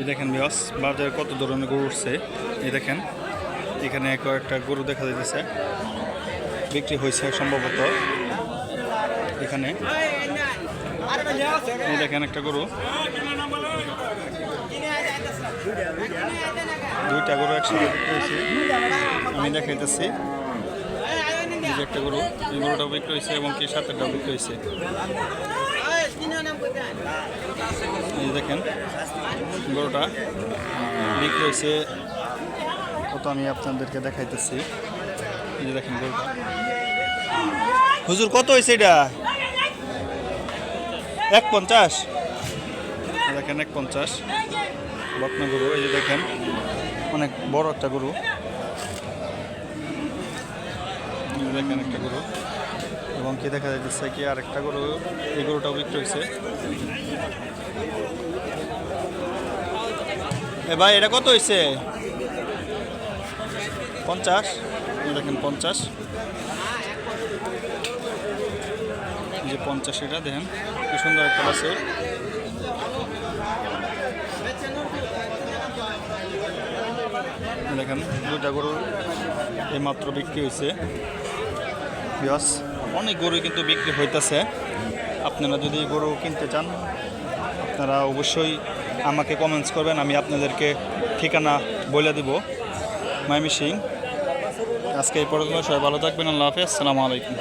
এই দেখেন বিয়স বাজারে কত ধরনের গরু উঠছে? এই দেখেন, এখানে কয়েকটা গরু দেখা যাইতেছে। বিক্রি হয়েছে সম্ভবত। এখানে এই দেখেন একটা গরু। দুইটা গরু একসাথে হয়েছে আমি দেখাইতেছি। একটা গরু, এই গরুটাও বিক্রি হয়েছে এবং কি সাতেরটাও বিক্রি হয়েছে এই দেখেন গরুটা বিক্রি হয়েছে। কত আমি আপনাদেরকে দেখাইতেছি। এই যে দেখেন গরুটা। হুজুর কত হয়েছে এটা? এক পঞ্চাশ দেখেন এক পঞ্চাশ বকনা গরু এই যে দেখেন অনেক বড় একটা গরু। দেখেন একটা গরু। এবং কি দেখা যাচ্ছে কি আর একটা গরু এই গরুটাও বিক্রি হয়েছে। ভাই, এটা কত হয়েছে পঞ্চাশ? দেখেন, পঞ্চাশ। যে পঞ্চাশ এটা, দেখেন, কি সুন্দর একটা আছে দেখেন, দুইটা গরু এইমাত্র বিক্রি হয়েছে বিয়স অনেক গরু কিন্তু বিক্রি হইতেছে। আপনারা যদি গরু কিনতে চান, আপনারা অবশ্যই আমাকে কমেন্টস করবেন, আমি আপনাদেরকে ঠিকানা বলে দেব। মাইমি সিং। আজকে এই পর্যন্ত সবাই ভালো থাকবেন, আল্লাহ হাফেজ, আসসালামু আলাইকুম।